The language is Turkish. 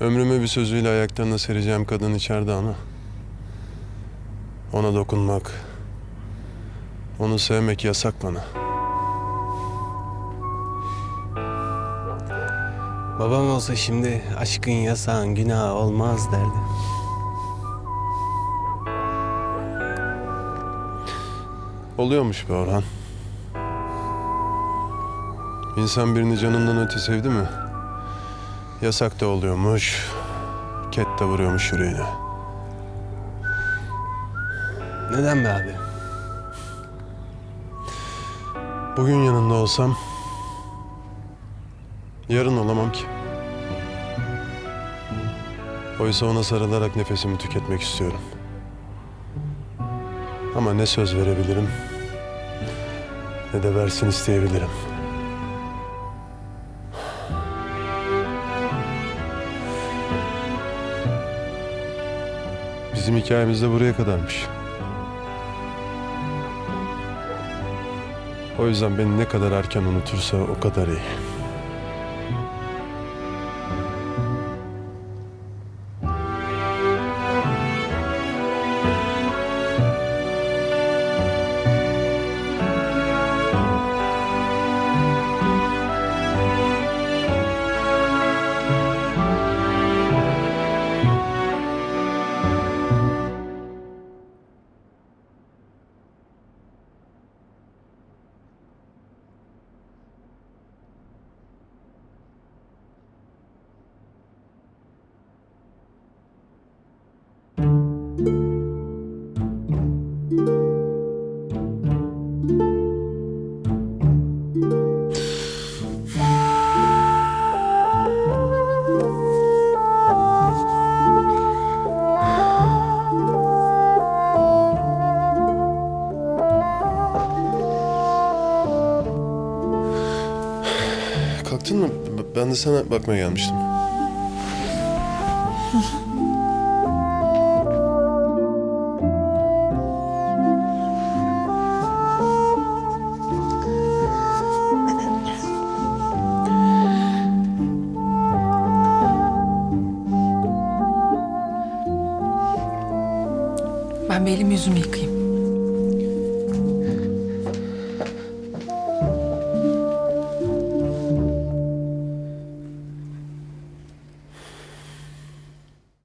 Ömrümü bir sözüyle ayaklarına sereceğim kadın içeride ana. Ona dokunmak, onu sevmek yasak bana. Babam olsa şimdi aşkın yasağın günah olmaz derdi. Oluyormuş be Orhan. İnsan birini canından öte sevdi mi? Yasak da oluyormuş. Ket de vuruyormuş yüreğine. Neden be abi? Bugün yanında olsam yarın olamam ki. Oysa ona sarılarak nefesimi tüketmek istiyorum. Ama ne söz verebilirim ne de versin isteyebilirim. Bizim hikayemiz de buraya kadarmış. O yüzden beni ne kadar erken unutursa o kadar iyi. Kalktın mı? Ben de sana bakmaya gelmiştim. Ben bir elimi yüzümü yıkayayım.